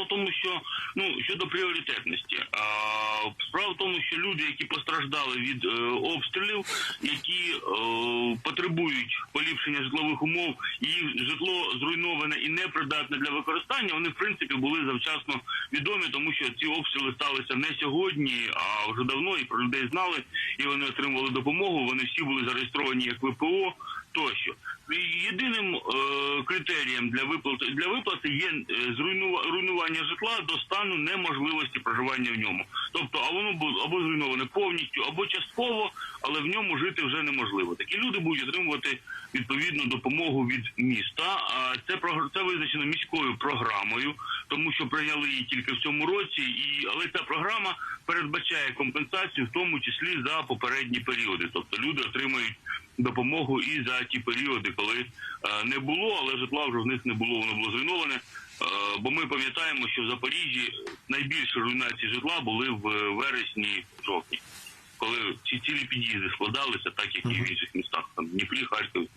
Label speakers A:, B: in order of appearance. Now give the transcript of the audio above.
A: Справа в тому, що ну щодо пріоритетності, а, справа в тому, що люди, які постраждали від е, обстрілів, які е, потребують поліпшення житлових умов, і житло зруйноване і непридатне для використання, вони в принципі були завчасно відомі, тому що ці обстріли сталися не сьогодні, а вже давно, і про людей знали, і вони отримували допомогу. Вони всі були зареєстровані як ВПО тощо. Єдиним е, критерієм для виплати для виплати є е, зруйнува- руйнування житла до стану неможливості проживання в ньому. Тобто, воно було або зруйноване повністю, або частково, але в ньому жити вже неможливо. Такі люди будуть отримувати відповідну допомогу від міста. А це це визначено міською програмою, тому що прийняли її тільки в цьому році. І але ця програма передбачає компенсацію, в тому числі за попередні періоди. Тобто люди отримають допомогу і за ті періоди, коли е, не було, але житла вже в них не було, воно було зруйноване. Е, бо ми пам'ятаємо, що в Запоріжжі найбільші руйнації житла були в е, вересні, жовтні, коли ці цілі під'їзди складалися, так як і в інших містах, там Дніпрі, Харків